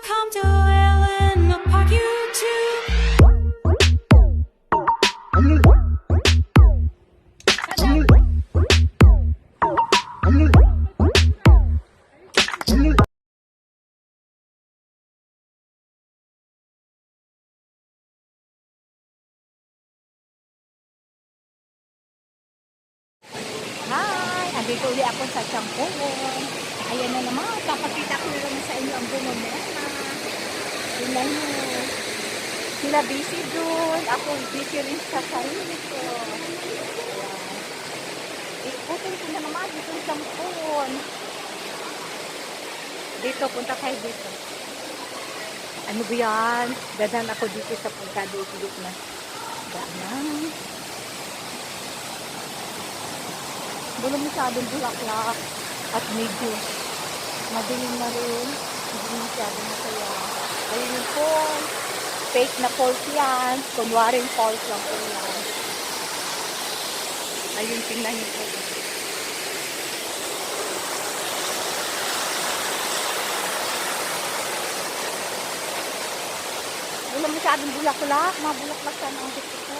Welcome to Ellen Park YouTube. Hi! Andito ulit ako sa Champungon. Ayan na naman, papakita ko na naman sa inyo ang bumomena. Tingnan mo. Sila busy doon. Ako busy rin sa sarili ko. Ikutin ko na naman dito sa Champungon. Dito, punta tayo dito. Ano ba yan? Dadan ako dito sa pagkadulog na. Daanan. Wala masyadong bulaklak at medyo madilim na rin. Hindi masyadong masaya. Ayun yung falls. Fake na falls yan. Kunwaring falls lang po yan. Ayun, tingnan niyo po. Wala masyadong bulaklak. Mga bulaklak sana ang gusto ko.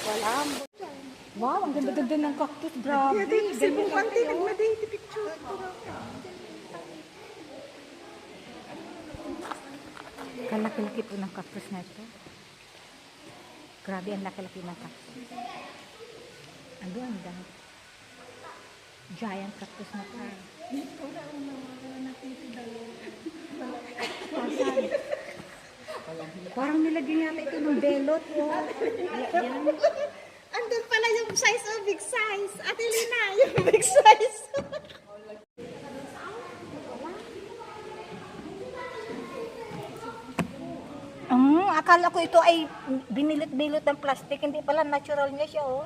Wala. Wow, ang ganda-ganda ng cactus. Grabe. Ganyan lang kayo. Kalaki-laki po ng cactus na ito. Grabe ang laki-laki ng cactus. Ang dami? Giant cactus na ito. Asan? Parang nilagyan yata ito ng belot. Oh. Andun pala yung size of big size. Ate Lina, yung big size. Akala ko ito ay binilot-bilot ng plastic. Hindi pala natural niya siya, oh.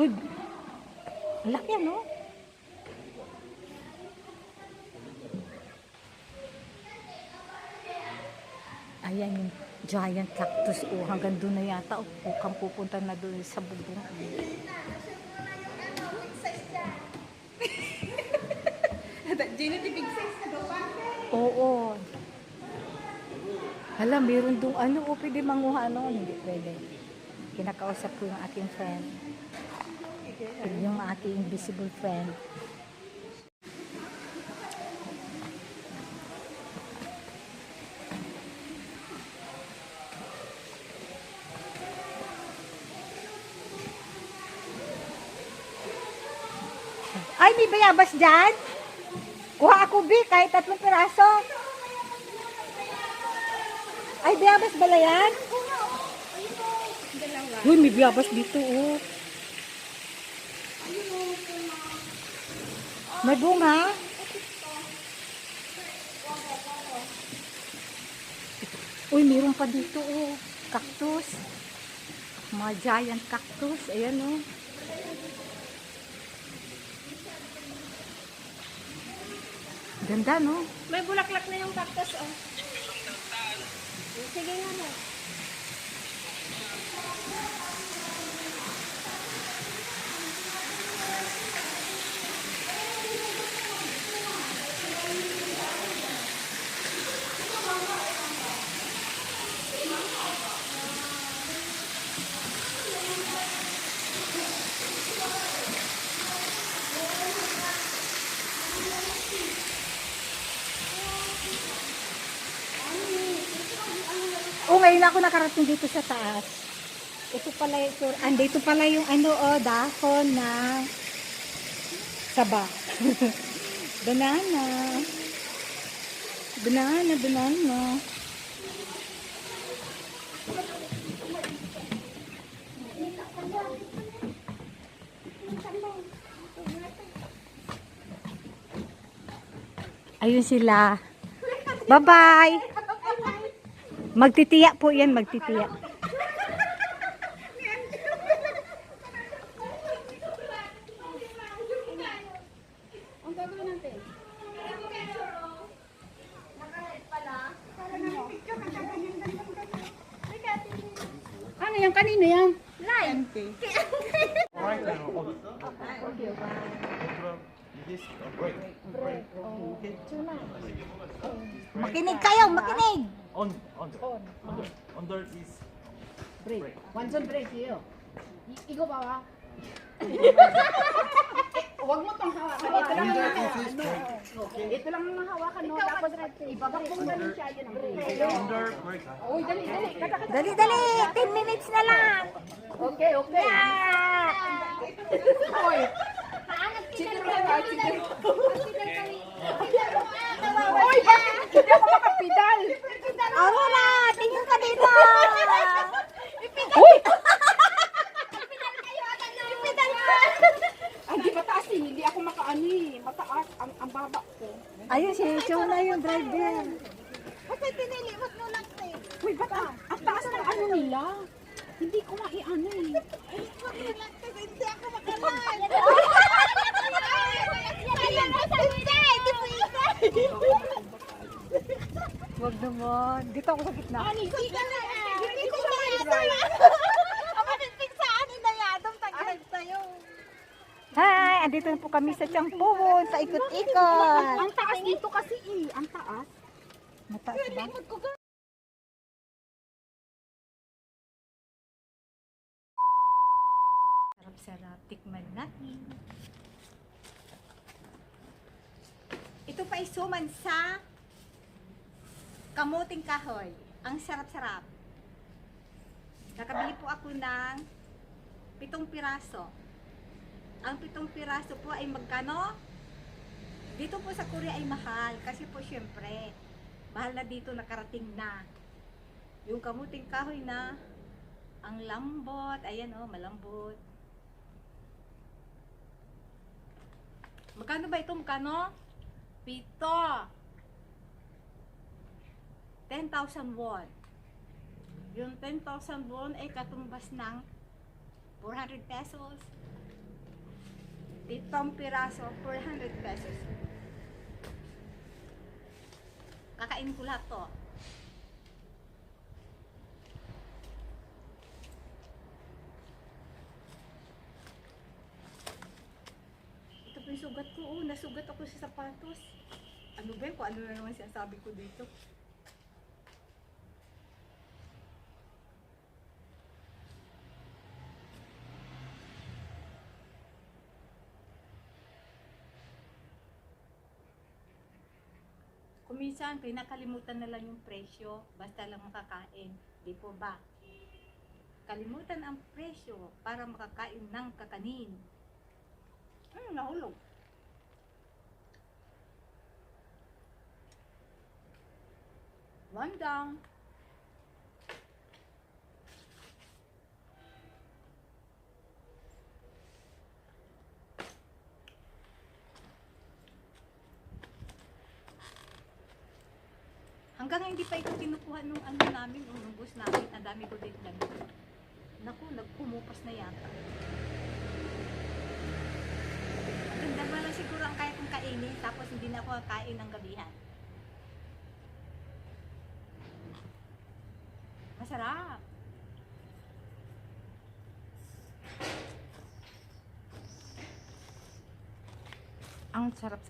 Ang laki, ano? Ayan yung giant cactus, oh. Hanggang doon na yata, oh. Bukang pupunta na doon sa bubong. The big size na daw Oo. Hala, meron dong ano, o pwede manguha ano, hindi pwede. Kinakausap ko yung aking friend. Yung aking invisible friend. Ay, may bayabas dyan? Kuha ako, Bi, kahit tatlong piraso. Ay, biyabas bala yan? Uy, may biyabas dito, oh. May bunga? Uy, meron pa dito, oh. Cactus. Mga giant cactus. Ayan, oh. Ganda, no? May bulaklak na yung cactus, oh. Sige nga na. Oh, ngayon ako nakarating dito sa taas. Ito pala sur- andito pala yung ano, oh, dahon na saba. banana. Banana, banana. Ayun sila. Bye-bye. Magtitiya po yan, magtitiya. Ano yan? Kanino yan? Live. Okay. Makinig kayo, makinig! On, under. Under. Under is brake. 완전 브레이크예요. 이, 이거 봐봐. Huwag mo tong hawakan. Ito lang Under yung is this brake. Ito lang ang hawakan mo. Tapos ibabak mo ganun siya. Yun ang brake. Under brake. Uy, dali, dali. Kata, kata. Dali, dali! 10 minutes na lang! Okay, okay. Uy. Chicken ka, chicken. Uy, bakit hindi ako Uy! Ay, di mataas eh. Hindi ako makaani. Mataas. Ang, ang baba ko. Ayun, si Chona yung driver. Kasi tinilimot mo lang eh. Uy, ba't ang, ang taas ng ano nila? Hindi ko maiano eh. Ilimot mo lang kasi hindi ako makalay. Hindi, hindi po Huwag naman. Dito ako sa gitna. Hindi ka na eh. Hindi ko sa na yadong taglag sa'yo. Hi! Andito na po kami sa Tiangpuhon, sa ikot-ikot. Ang taas dito kasi eh. Ang taas. Mataas ba? Sarap-sarap. Tikman natin. Ito pa ay suman sa kamuting kahoy. Ang sarap-sarap. Nakabili po ako ng pitong piraso. Ang pitong piraso po ay magkano? Dito po sa Korea ay mahal kasi po syempre mahal na dito nakarating na. Yung kamuting kahoy na ang lambot, ayan oh, malambot. Magkano ba ito? Magkano? Pito. 10,000 won. Yung 10,000 won ay katumbas ng 400 pesos. Pitong piraso, 400 pesos. Kakain ko lahat to. Ito po yung sugat ko. Oh, nasugat ako sa sapatos. Ano ba yun? Ano na naman sinasabi ko dito. Kuminsan, pinakalimutan na lang yung presyo, basta lang makakain. Di po ba? Kalimutan ang presyo para makakain ng kakanin. Hmm, nahulog. One down. Hanggang hindi pa ito kinukuha nung ano namin, nung bus namin, ang dami ko din lang. Naku, nagpumupas na yata. Ang dalawa lang siguro ang kaya kong kainin, tapos hindi na ako kakain ng gabihan. Masarap. Ang sarap-sarap.